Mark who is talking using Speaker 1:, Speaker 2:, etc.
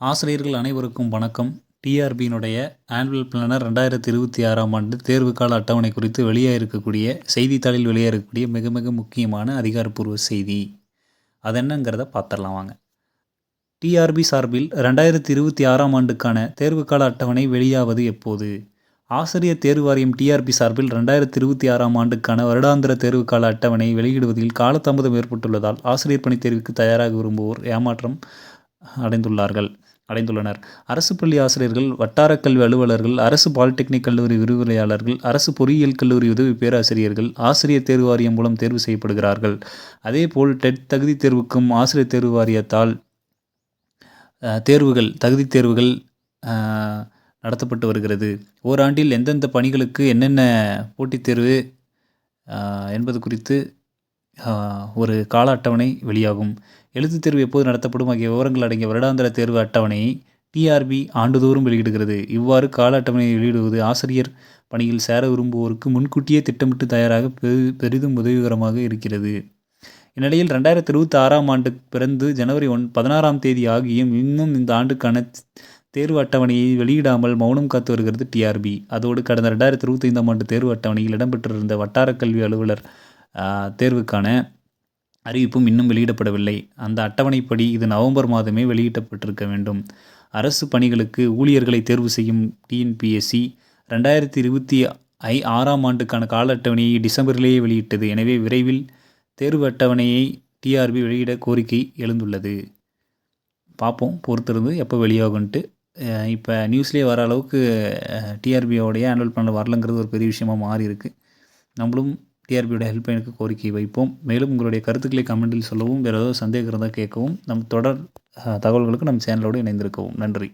Speaker 1: ஆசிரியர்கள் அனைவருக்கும் வணக்கம். டிஆர்பியினுடைய ஆனுவல் பிளானர் ரெண்டாயிரத்தி இருபத்தி ஆறாம் ஆண்டு தேர்வுக்கால அட்டவணை குறித்து வெளியாக இருக்கக்கூடிய செய்தித்தாளில் வெளியே இருக்கக்கூடிய மிக மிக முக்கியமான அதிகாரப்பூர்வ செய்தி. அது என்னங்கிறத பார்த்துடலாம் வாங்க. டிஆர்பி சார்பில் ரெண்டாயிரத்தி இருபத்தி ஆறாம் ஆண்டுக்கான தேர்வுக்கால அட்டவணை வெளியாவது எப்போது? ஆசிரியர் தேர்வு வாரியம் டிஆர்பி சார்பில் ரெண்டாயிரத்தி இருபத்தி ஆறாம் ஆண்டுக்கான வருடாந்திர தேர்வுக்கால அட்டவணை வெளியிடுவதில் காலதாமதம் ஏற்பட்டுள்ளதால் ஆசிரியர் பணி தேர்வுக்கு தயாராக விரும்புவோர் ஏமாற்றம் அடைந்துள்ளார்கள். அடைந்துள்ளனர். அரசு பள்ளி ஆசிரியர்கள் வட்டார கல்வி அலுவலர்கள் அரசு பாலிடெக்னிக் கல்லூரி விரிவுரையாளர்கள் அரசு பொறியியல் கல்லூரி உதவி பேராசிரியர்கள் ஆசிரியர் தேர்வு வாரியம் மூலம் தேர்வு செய்யப்படுகிறார்கள். அதேபோல் டெட் தகுதி தேர்வுக்கும் ஆசிரியர் தேர்வு வாரியத்தால் தேர்வுகள் தகுதி தேர்வுகள் நடத்தப்பட்டு வருகிறது. ஓராண்டில் எந்தெந்த பணிகளுக்கு என்னென்ன போட்டித் தேர்வு என்பது குறித்து ஒரு கால அட்டவணை வெளியாகும். எழுத்துத் தேர்வு எப்போது நடத்தப்படும்? ஆகிய விவரங்கள் அடங்கிய வருடாந்திர தேர்வு அட்டவணையை டிஆர்பி ஆண்டுதோறும் வெளியிடுகிறது. இவ்வாறு கால அட்டவணையை வெளியிடுவது ஆசிரியர் பணியில் சேர விரும்புவோருக்கு முன்கூட்டியே திட்டமிட்டு தயாராக பெரிதும் உதவிகரமாக இருக்கிறது. இந்நிலையில் ரெண்டாயிரத்தி இருபத்தி ஆறாம் ஆண்டு பிறந்து ஜனவரி ஒன் பதினாறாம் தேதி ஆகியும் இன்னும் இந்த ஆண்டுக்கான தேர்வு அட்டவணையை வெளியிடாமல் மௌனம் காத்து வருகிறது டிஆர்பி அதோடு கடந்த ரெண்டாயிரத்தி இருபத்தி ஐந்தாம் ஆண்டு தேர்வு அட்டவணையில் இடம்பெற்றிருந்த வட்டார கல்வி அலுவலர் தேர்வுக்கான அறிவிப்பும் இன்னும் வெளியிடப்படவில்லை. அந்த அட்டவணைப்படி இது நவம்பர் மாதமே வெளியிடப்பட்டிருக்க வேண்டும். அரசு பணிகளுக்கு ஊழியர்களை தேர்வு செய்யும் டிஎன்பிஎஸ்சி ரெண்டாயிரத்தி இருபத்தி ஐ ஆறாம் ஆண்டுக்கான கால அட்டவணையை டிசம்பரிலேயே வெளியிட்டது. எனவே விரைவில் தேர்வு அட்டவணையை டிஆர்பி வெளியிட கோரிக்கை எழுந்துள்ளது. பார்ப்போம் பொறுத்திருந்து எப்போ வெளியாகுன்ட்டு இப்போ நியூஸ்லேயே வர அளவுக்கு டிஆர்பியோடைய ஆனுவல் பண்ண வரலங்கிறது ஒரு பெரிய விஷயமாக மாறி இருக்குது நம்மளும் டிஆர்பியோட ஹெல்ப்லைனுக்கு கோரிக்கை வைப்போம். மேலும் உங்களுடைய கருத்துக்களை கமெண்டில் சொல்லவும் வேறு ஏதாவது சந்தேகம் இருந்தால் கேட்கவும் நம் தொடர் தகவல்களுக்கு நம் சேனலோடு இணைந்திருக்கவும். நன்றி.